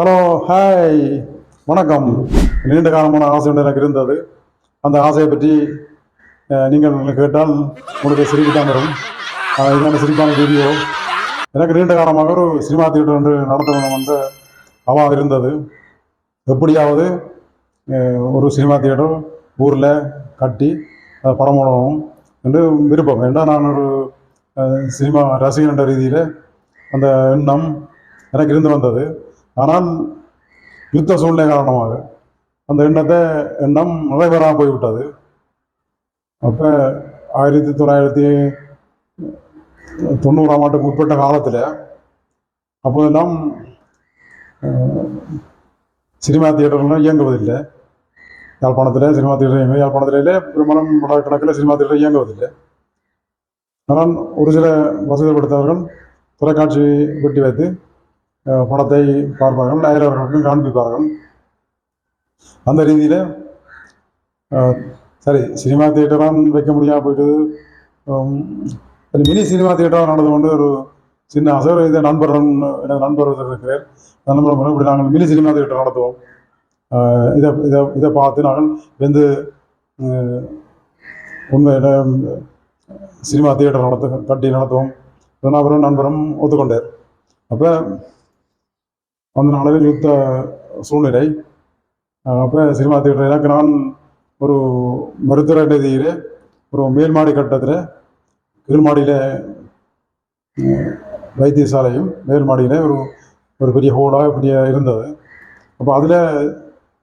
Hello hi வணக்கம். நீண்ட காலமான ஆசை ஒன்று எனக்கு இருந்தது. அந்த ஆசையை பற்றி நீங்கள் கேட்டால் உங்களுக்கு சிரிப்பு தான் வரும். இதுதான் இதான சிரிப்பான வீடியோ. எனக்கு நீண்ட காலமாக ஒரு சினிமா தியேட்டர் ஒன்று நடத்த வேண்டும் என்ற அவா இருந்தது. எப்படியாவது ஒரு சினிமா தியேட்டர் ஊரில் கட்டி படம் போடணும் என்று விருப்பம். ஏன்னா நான் ஒரு சினிமா ரசிகன் என்ற ரீதியில் அந்த எண்ணம் எனக்கு இருந்து வந்தது. ஆனால் யுத்த சூழ்நிலை காரணமாக அந்த எண்ணத்தை எண்ணம் நிறைவேறாமல் போய்விட்டது. அப்போ ஆயிரத்தி தொள்ளாயிரத்தி தொண்ணூறாம் ஆண்டுக்கு உட்பட்ட காலத்தில் அப்போதெல்லாம் சினிமா தியேட்டர்லாம் இயங்குவதில்லை. யாழ்ப்பாணத்தில் சினிமா தியேட்டர் இயங்க யாழ்ப்பாணத்திலே பெரும்பாலும் கணக்கில் சினிமா தியேட்டர் இயங்குவதில்லை. ஆனால் ஒரு சில வசதிப்படுத்தவர்கள் தொலைக்காட்சி வெட்டி வைத்து படத்தை பார்ப்பார்கள் அயலவர்களுக்கும் காண்பிப்பார்கள். அந்த ரீதியில் சரி சினிமா தியேட்டராக வைக்க முடியாமல் போயிட்டு உம், மினி சினிமா தியேட்டராக நடந்து கொண்டு ஒரு சின்ன அசோர் இது நண்பர் எனது நண்பர் இருக்கிறார். நண்பர் இப்படி நாங்கள் மினி சினிமா தியேட்டர் நடத்துவோம். இதை இதை இதை பார்த்து நாங்கள் வந்து உண்மை உண்மையில சினிமா தியேட்டர் நடத்த கட்டி நடத்துவோம். இதனால் நண்பரும் ஒத்துக்கொண்டார். அப்போ அந்த நாளில் யுத்த சூழ்நிலை. அப்போ சினிமா தியேட்டர் எனக்கு நான் ஒரு மருத்துவ நிதியில் ஒரு மேல்மாடி கட்டத்தில் கீழ்மாடியில் வைத்தியசாலையும் மேல்மாடியில் ஒரு ஒரு பெரிய ஹோலாக பெரிய இருந்தது. அப்போ அதில்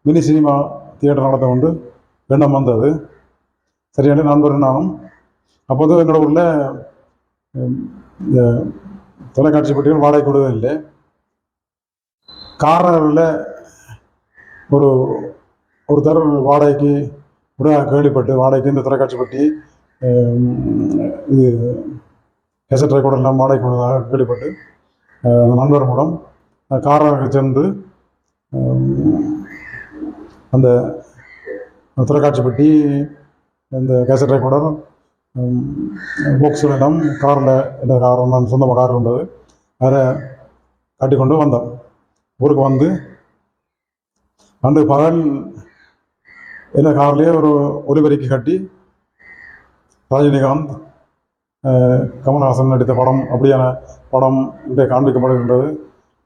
மினி சினிமா தியேட்டர் நடத்த கொண்டு எண்ணம் வந்தது. சரியான நண்பர் நானும். அப்போது என்னோட ஊரில் இந்த தொலைக்காட்சி பெட்டிகள் வாடகை கொடுவதில்லை காரணங்களில் ஒரு ஒருத்தர் வாடகைக்கு கூட கேள்விப்பட்டு வாடகைக்கு இந்த தொலைக்காட்சிப்பட்டி இது கேசட் ரெக்கார்டர் எல்லாம் வாடகை கொண்டதாக கேள்விப்பட்டு அந்த நண்பர் மூலம் காரணம் சேர்ந்து அந்த தொலைக்காட்சிப்பட்டி இந்த கேசட் ரெக்கார்டர் பாக்ஸில் எல்லாம் காரில் இந்த கார் நான் சொந்தமாக கார் இருந்தது அதை கட்டிக்கொண்டு வந்தோம் ஊருக்கு வந்து அந்த பகல் என்ன கார்லேயே ஒரு ஒலிபெருக்கி கட்டி ரஜினிகாந்த் கமல்ஹாசன் நடித்த படம் அப்படியான படம் இங்கே காண்பிக்கப்படுகின்றது.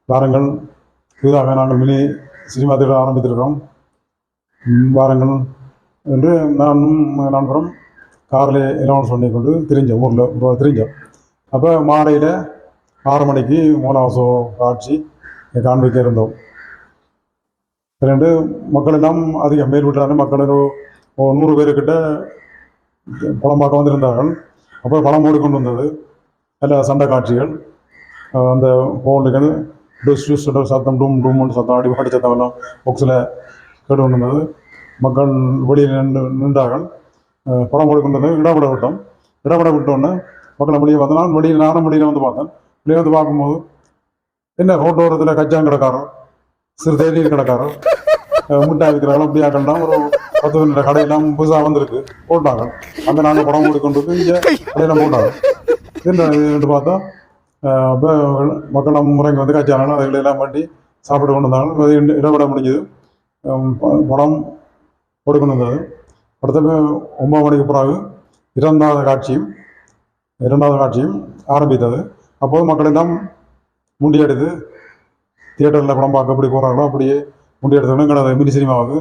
வாருங்கள் புதிதாக நாங்கள் மினி சினிமா திட ஆரம்பித்திருக்கிறோம். வாரங்கள் வாருங்கள் என்று நானும் நண்பரும் காரில் எலவன்ஸ் பண்ணி கொண்டு திரிஞ்சோம் ஊரில் திரிஞ்சோம். அப்போ மாலையில் ஆறு மணிக்கு மூணாவது காட்சி காண்பிக்க இருந்தோம். ரெண்டு மக்களெல்லாம் அதிகம் மேல் மக்கள் நூறு பேருக்கிட்ட படம் பார்க்க வந்திருந்தார்கள். அப்போ படம் ஓடிக்கொண்டு வந்தது. எல்லா சண்டை காட்சிகள். அஹ் அந்த போன்கள் டூஸ் டுஸ் சத்தம் டூம் டூம்னு சத்தம் அடி பாடி சத்தம் எல்லாம் பாக்ஸில் கேட்டு கொண்டு வந்தது. மக்கள் வெளியில் நின்று நின்றார்கள். அஹ் படம் ஓடிக்கொண்டு வந்தது. இடப்பட விட்டோம். இடப்பட விட்டோன்னே மக்களை வெளியே வந்து வெளியில் நானும் வெளியில் வந்து பார்த்தேன். வெளியே வந்து பார்க்கும்போது என்ன ரோட்டோரத்தில் கச்சான் கிடக்காரன் சிறு தேநீர் கிடக்காரன் அஹ் மிட்டாய் விற்கிறாங்க அப்படியா ஒரு பத்து பதினெட்டு கடையெல்லாம் புதுசாக வந்திருக்கு போட்டாங்க. அந்த நாங்கள் படம் கொடுக்கொண்டு இங்கே கடையெல்லாம் போட்டாங்க. என்ன பார்த்தா அஹ் மக்கள் முறைங்க வந்து கச்சானாலும் அதுகளை எல்லாம் பண்ணி சாப்பிட்டு கொண்டு வந்தாங்க. அது இடவிட முடிஞ்சது. படம் ஓடிக்கொண்டு வந்தது. அடுத்த ஒன்பது மணிக்கு பிறகு இரண்டாவது காட்சியும் இரண்டாவது காட்சியும் ஆரம்பித்தது. அப்போது மக்கள் எல்லாம் முண்டி எடுத்து தியேட்டரில் படம் பார்க்க எப்படி போகிறாங்களோ அப்படியே முண்டியடித்தவங்க எங்களது மினி சினிமாவுக்கு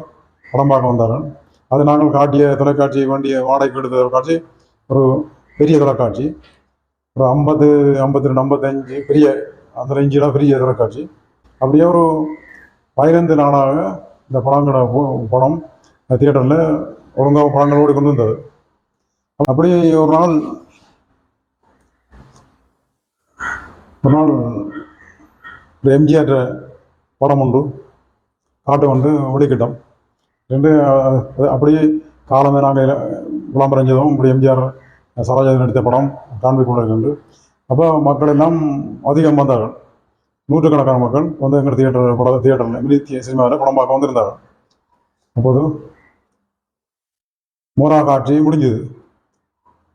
படம் பார்க்க வந்தார்கள். அது நாங்கள் காட்டிய தொலைக்காட்சி வேண்டிய வாடகைக்கு எடுத்த தொலைக்காட்சி ஒரு பெரிய தொலைக்காட்சி. ஒரு ஐம்பது ஐம்பத்தி ரெண்டு ஐம்பத்தஞ்சு பெரிய அந்த ரேஞ்சில் பெரிய தொலைக்காட்சி. அப்படியே ஒரு பதினைந்து நாளாக இந்த படங்களோட படம் தியேட்டரில் ஒழுங்காக படங்கள் ஓடி கொண்டு வந்தது. அப்படி ஒரு நாள் ஒரு நாள் ஒரு எம்ஜிஆர் படம் உண்டு காட்டு வந்து ஒடிக்கிட்டோம் ரெண்டு அப்படியே காலமே நாங்கள் விளம்பரம் செய்தோம் இப்படி எம்ஜிஆர் சரோஜா நடித்த படம் காண்பிக்கொண்டிருக்கின்றது அப்போ மக்கள் எல்லாம் அதிகம் வந்தார்கள். நூற்றுக்கணக்கான மக்கள் வந்து எங்கள் தியேட்டர் பட தியேட்டரில் மினி சினிமாவில் படம் பார்க்க வந்திருந்தார்கள். அப்போது மூன்றாம் காட்சி முடிஞ்சது.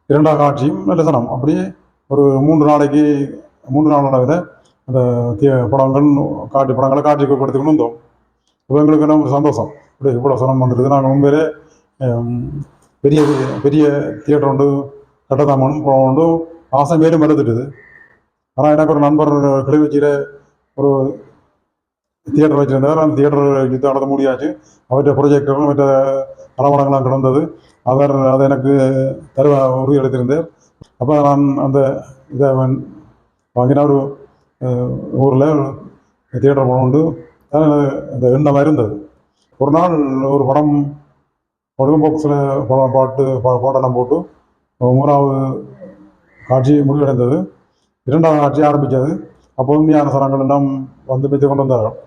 இரண்டாம் காட்சியும் நல்ல சனம் அப்படியே ஒரு மூன்று நாளைக்கு மூன்று நாள் அளவில் அந்த தீ- படங்கள் காட்டி படங்களை காட்சிப்படுத்திக்கொண்டு வந்தோம் இப்போ எங்களுக்கு என்ன சந்தோஷம். இப்படி இவ்வளோ சிரமம் வந்துடுது நாங்கள் உண்மையிலே பெரிய பெரிய தியேட்டர் உண்டு கட்டதாமனும் படம் உண்டு மாதம் மேலும் வளர்த்துட்டுது ஆனால் எனக்கு ஒரு நண்பர் கிளிநொச்சியில் ஒரு தியேட்டர் வச்சுருந்தார். அந்த தியேட்டர் யுத்தம் நடத்த முடியாச்சு. அவர்கிட்ட ப்ரொஜெக்டரும் மற்ற படப்படங்கள்லாம் கிடந்தது. அவர் அதை எனக்கு தருவ உறுதி எடுத்திருந்தார் அப்போ நான் அந்த இதை வாங்கினா ஒரு ஊரில் தியேட்டர் படம் உண்டு. அந்த இந்த எண்ணம் இருந்தது? ஒரு நாள் ஒரு படம் படம் பாக்ஸில் படம் பாட்டு பா- பாட்டெல்லாம் போட்டு மூணாவது காட்சி முடிவடைந்தது. இரண்டாவது காட்சி ஆரம்பித்தது அப்போ உண்மையான சரங்கள் எல்லாம் வந்து மித்து கொண்டு வந்தார்கள்.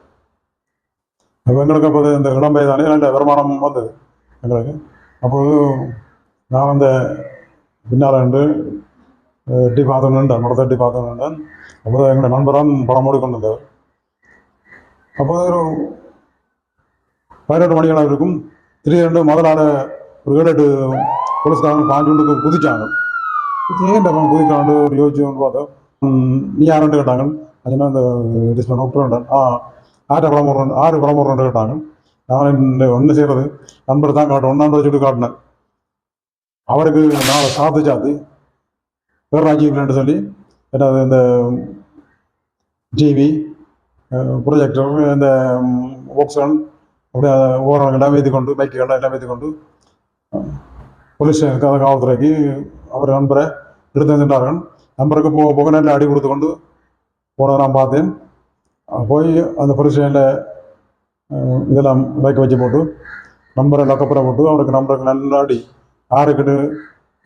அப்போ எங்களுக்கு அப்போது இந்த இளம்பை தானே நல்ல வருமானம் வந்தது எங்களுக்கு. அப்போது நான் அந்த பின்னால் என்று அஹ், எட்டி பார்த்து நின்றேன் மடத்தை எட்டி பார்த்து நின்றேன் அப்போது எங்களுடைய நண்பரான் படம் ஓடி கொண்டு வந்தார் ஒரு பதினெட்டு மணிகளாக இருக்கும் திடீரென்று முதலாள ஒரு ஏழு எட்டு பாஞ்சு கொண்டு குதிச்சாங்க ஏன் குதிக்காண்டு ஒரு யோசிச்சு கொண்டு பார்த்தோம் நீ யாருன்னு கேட்டாங்க அதுனா இந்த டிஸ்பன் ஒப்புறேன் ஆ ஆறு படம் ஆறு படம் கேட்டாங்க நான் ஒன்று செய்கிறது நண்பர் தான் காட்டும் ஒன்றாண்டு வச்சுட்டு காட்டினேன் அவருக்கு நான் சாத்து சாத்து வேறு ராஜீவ்லன்னு சொல்லி என்னது இந்த டிவி ப்ரொஜெக்டர் இந்த ஒக்ஸன் அப்படி ஓரம் எல்லாம் வைத்து கொண்டு பைக்குகள் எல்லாம் வைத்து கொண்டு போலீஸ் காவல்துறைக்கு அவர் நண்பரை எடுத்து சென்றார்கள் நண்பருக்கு போக போக நல்ல அடி கொடுத்து கொண்டு போனதை நான் பார்த்தேன். போய் அந்த போலீஸ் ஸ்டேஷனில் இதெல்லாம் பைக்கை வச்சு போட்டு நம்பரை லக்கப்புற போட்டு அவருக்கு நம்பருக்கு நல்ல அடி ஆறுக்கட்டு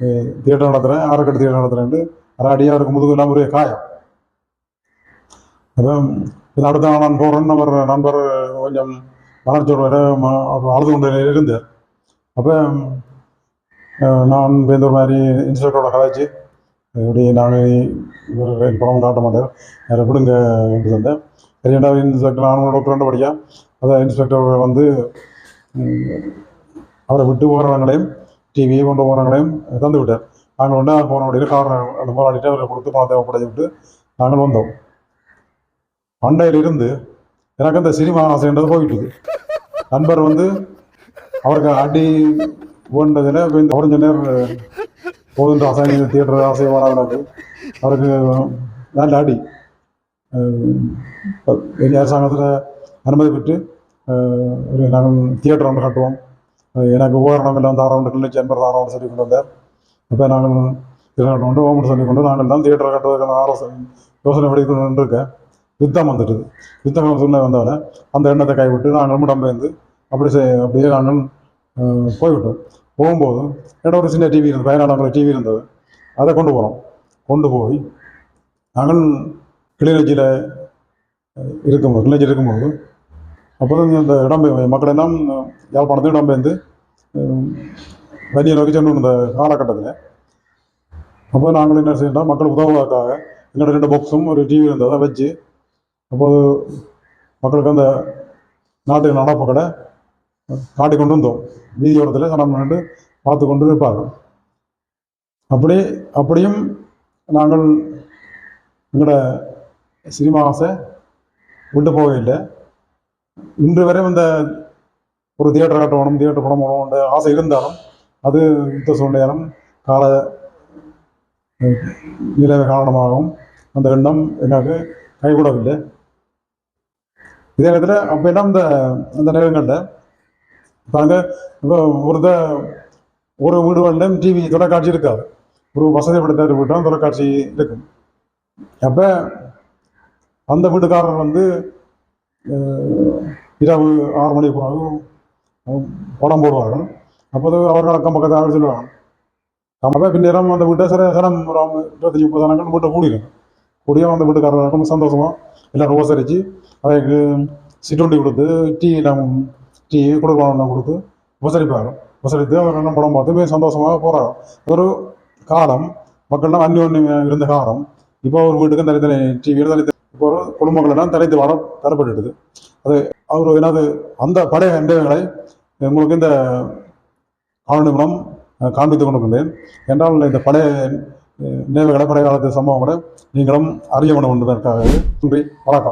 தியேட்டர் நடத்துகிறேன் ஆறுக்கட்டு தியேட்டர் நடத்துகிறேன்ட்டு அரை அடி அவருக்கு முதுகுலாம் ஒரே காயம் அப்போ இது அடுத்த நான் போகிறேன்னு நம்பர் நண்பர் கொஞ்சம் வளர்ச்சியோட அழுது கொண்டு இருந்தார் அப்போ நான் இப்ப இந்த மாதிரி இன்ஸ்பெக்டரோட கதைச்சு இப்படி நாங்கள் இவர் படம் காட்ட மாட்டார் வேறு விடுங்க என்று தந்தேன் ரெண்டாவது இன்ஸ்பெக்டர் நான் டாக்டர் படிக்க அதை இன்ஸ்பெக்டர் வந்து அவரை விட்டு போகிறவங்களையும் டிவியை கொண்டு போகிறவங்களையும் தந்து விட்டார் நாங்கள் ஒன்றா போன உடனே கார் அந்த போராடிட்டு அவரை கொடுத்து பணத்தை ஒப்படைச்சு விட்டு நாங்கள் வந்தோம். அண்டையிலிருந்து எனக்கு அந்த சினிமா ஆசைன்றது போயிட்டுது. நண்பர் வந்து அவருக்கு அடி ஓண்டதில் இந்த உடஞ்ச நேரம் போதுன்ற ஆசை தியேட்டர் ஆசை வராது அவருக்கு நல்ல அடி. அரசாங்கத்தில் அனுமதி பெற்று ஒரு நாங்கள் தியேட்டர் ஒன்று கட்டுவோம். எனக்கு உபகரணம் எல்லாம் தாரோண்டு கிளிச்சு என்பது தாரோண்டு சொல்லி கொண்டு வந்தார் அப்போ நாங்கள் தியேட்டர் கட்டுவோம் ஓமன் சொல்லி கொண்டு நாங்கள் தான் தியேட்டர் கட்டுறதுக்கான ஆலோசனை யோசனை படிக்கணும்னு இருக்கேன் யுத்தம் வந்துட்டுது யுத்தம் சூழ்நிலை வந்தவொடனே அந்த எண்ணத்தை கைவிட்டு நாங்கள் இடம்பெயர்ந்து அப்படி செய் அப்படியே நாங்கள் போய்விட்டோம். போகும்போது இடம் ஒரு சின்ன டிவி இருந்தது பயனாளர்கள் டிவி இருந்தது. அதை கொண்டு போகிறோம் கொண்டு போய் நாங்கள் கிளிநொச்சியில் இருக்கும்போது கிளிநொச்சி இருக்கும்போது அப்புறம் இந்த இடம்பெயர் மக்களெல்லாம் யாழ்ப்பாணத்தில் இடம்பெயர்ந்து அஹ், வன்னியை நோக்கி சென்று இந்த காலகட்டத்தில் அப்போ நாங்கள் என்ன செய்யணும் மக்கள் உதவுவதற்காக எங்களோட ரெண்டு பாக்ஸும் ஒரு டிவி இருந்தது அதை வச்சு அப்போது மக்களுக்கு அந்த நாட்டின் நடப்புகளை காட்டி கொண்டு வந்தோம். வீதியோரத்தில் சனம் நின்று பார்த்து கொண்டு இருப்பார்கள். அப்படி அப்படியும் நாங்கள் எங்களோட சினிமாசை விட்டு போகவில்லை. இன்று வரை இந்த ஒரு தியேட்டர் கட்டணும் தியேட்டர் படம் போடணும்ன்ற ஆசை இருந்தாலும் அது யுத்த சூழ்நிலையாலும் கால நிலவை காரணமாகவும் அந்த எண்ணம் எனக்கு கைகூடவில்லை. இதே நேரத்தில் அப்போ என்ன அந்த அந்த நேரங்களில் பாருங்க இப்போ ஒருத்த ஒரு வீடுகளிலும் டிவி தொலைக்காட்சி இருக்காது. ஒரு வசதி படுத்த வீட்டும் தொலைக்காட்சி இருக்கும். அப்போ அந்த வீட்டுக்காரர் வந்து இரவு ஆறு மணிக்கு பிறகு படம் போடுவார்கள் அப்போது அவர்கள் அக்கம் பக்கத்தில் அவர் சொல்லுவாங்க. அப்போ பின்னேரம் அந்த வீட்டை சில சனம் ஒரு இருபத்தஞ்சி முப்பது சனங்கள் வீட்டை கூடிடும் கூடியும் அந்த வீட்டுக்காரர்களுக்கும் சந்தோஷமாக எல்லாரும் உபசரித்து அவைக்கு சிற்றுண்டி கொடுத்து டீ எல்லாம் டீ கொடுக்கலாம் கொடுத்து உபசரிப்பார் உபசரித்து அவர் எல்லாம் படம் பார்த்து போய் சந்தோஷமாக போகிறார் ஒரு காலம் மக்கள்லாம் அந்யோன்யம் இருந்த காலம். இப்போ ஒரு வீட்டுக்கும் தனித்தனி டிவியில் தனித்தனி போகிற ஒரு குடும்பங்களெல்லாம் தனித்து வர தரப்பட்டுடுது. அது அவர் என்னது அந்த பழைய நினைவுகளை உங்களுக்கு இந்த காணொலி மூலம் காண்பித்துக் கொண்டிருக்கின்றேன். என்றால் இந்த பழைய நினைவுகளை பழைய காலத்து சம்பவங்களை நீங்களும் அறிய வேண்டும் என்பதற்காக நன்றி வணக்கம்.